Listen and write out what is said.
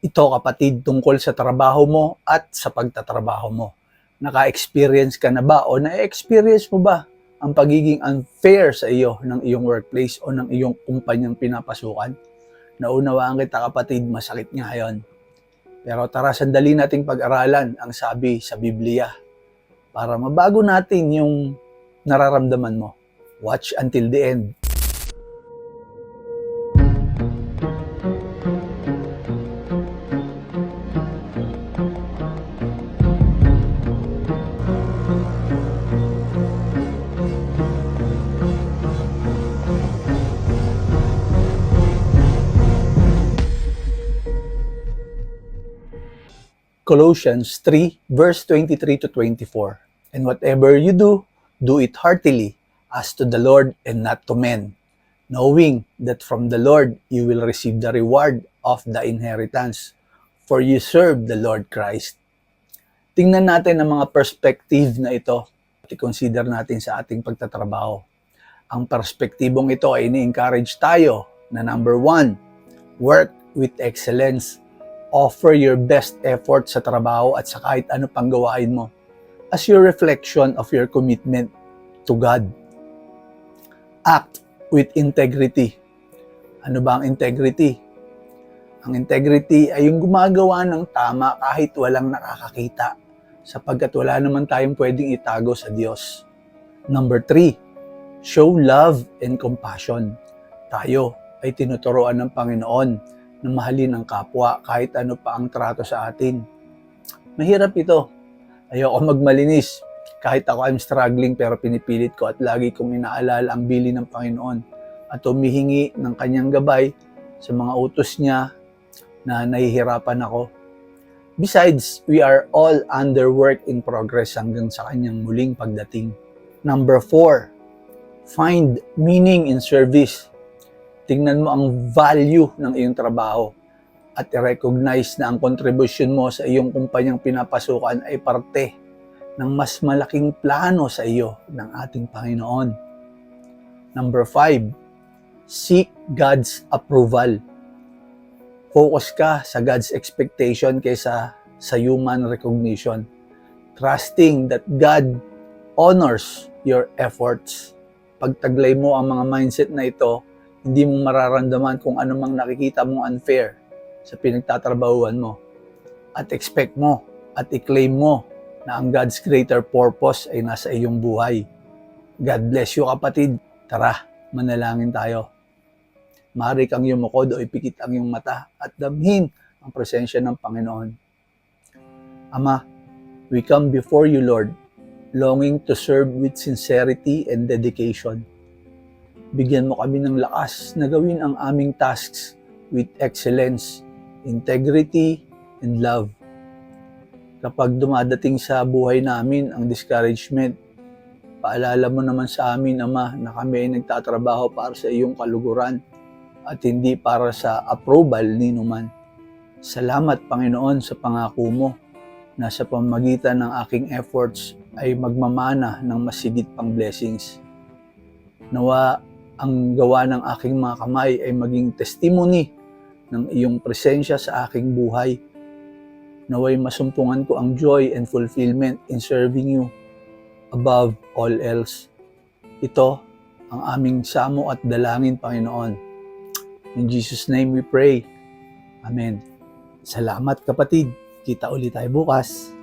Ito kapatid tungkol sa trabaho mo at sa pagtatrabaho mo. Naka-experience ka na ba o na-experience mo ba ang pagiging unfair sa iyo ng iyong workplace o ng iyong kumpanyang pinapasukan? Naunawaan kita kapatid, masakit nga yon. Pero tara sandali nating pag-aralan ang sabi sa Biblia para mabago natin yung nararamdaman mo. Watch until the end. Colossians 3, verse 23 to 24. And whatever you do, do it heartily, as to the Lord and not to men, knowing that from the Lord you will receive the reward of the inheritance, for you serve the Lord Christ. Tingnan natin ang mga perspective na ito at i-consider natin sa ating pagtatrabaho. Ang perspektibong ito ay ini-encourage tayo na number one, work with excellence offer your best effort sa trabaho at sa kahit ano pang gawain mo as your reflection of your commitment to God. Act with integrity. Ano ba ang integrity? Ang integrity ay yung gumagawa ng tama kahit walang nakakakita sapagkat wala naman tayong pwedeng itago sa Diyos. Number three, show love and compassion. Tayo ay tinuturoan ng Panginoon na mahalin ang kapwa kahit ano pa ang trato sa atin. Mahirap ito. Ayoko magmalinis. Kahit ako I'm struggling pero pinipilit ko at lagi kong inaalala ang bili ng Panginoon at humihingi ng kanyang gabay sa mga utos niya na nahihirapan ako. Besides, we are all under work in progress hanggang sa kanyang muling pagdating. Number four, find meaning in service tingnan mo ang value ng iyong trabaho at i-recognize na ang contribution mo sa iyong kumpanyang pinapasukan ay parte ng mas malaking plano sa iyo ng ating Panginoon. Number five, seek God's approval. Focus ka sa God's expectation kaysa sa human recognition. Trusting that God honors your efforts. Pagtaglay mo ang mga mindset na ito, hindi mo mararamdaman kung ano mang nakikita mong unfair sa pinagtatrabahuan mo. At expect mo at i-claim mo na ang God's greater purpose ay nasa iyong buhay. God bless you kapatid. Tara, manalangin tayo. Maaari kang yumukod o ipikit ang iyong mata at damhin ang presensya ng Panginoon. Ama, we come before you, Lord, longing to serve with sincerity and dedication. Bigyan mo kami ng lakas na gawin ang aming tasks with excellence, integrity, and love. Kapag dumadating sa buhay namin ang discouragement, paalala mo naman sa amin, Ama, na kami ay nagtatrabaho para sa iyong kaluguran at hindi para sa approval ni numan. Salamat, Panginoon, sa pangako mo na sa pamagitan ng aking efforts ay magmamana ng masigit pang blessings. Nawa ang gawa ng aking mga kamay ay maging testimony ng iyong presensya sa aking buhay. Naway masumpungan ko ang joy and fulfillment in serving you above all else. Ito ang aming samo at dalangin, Panginoon. In Jesus' name we pray. Amen. Salamat kapatid. Kita ulit tayo bukas.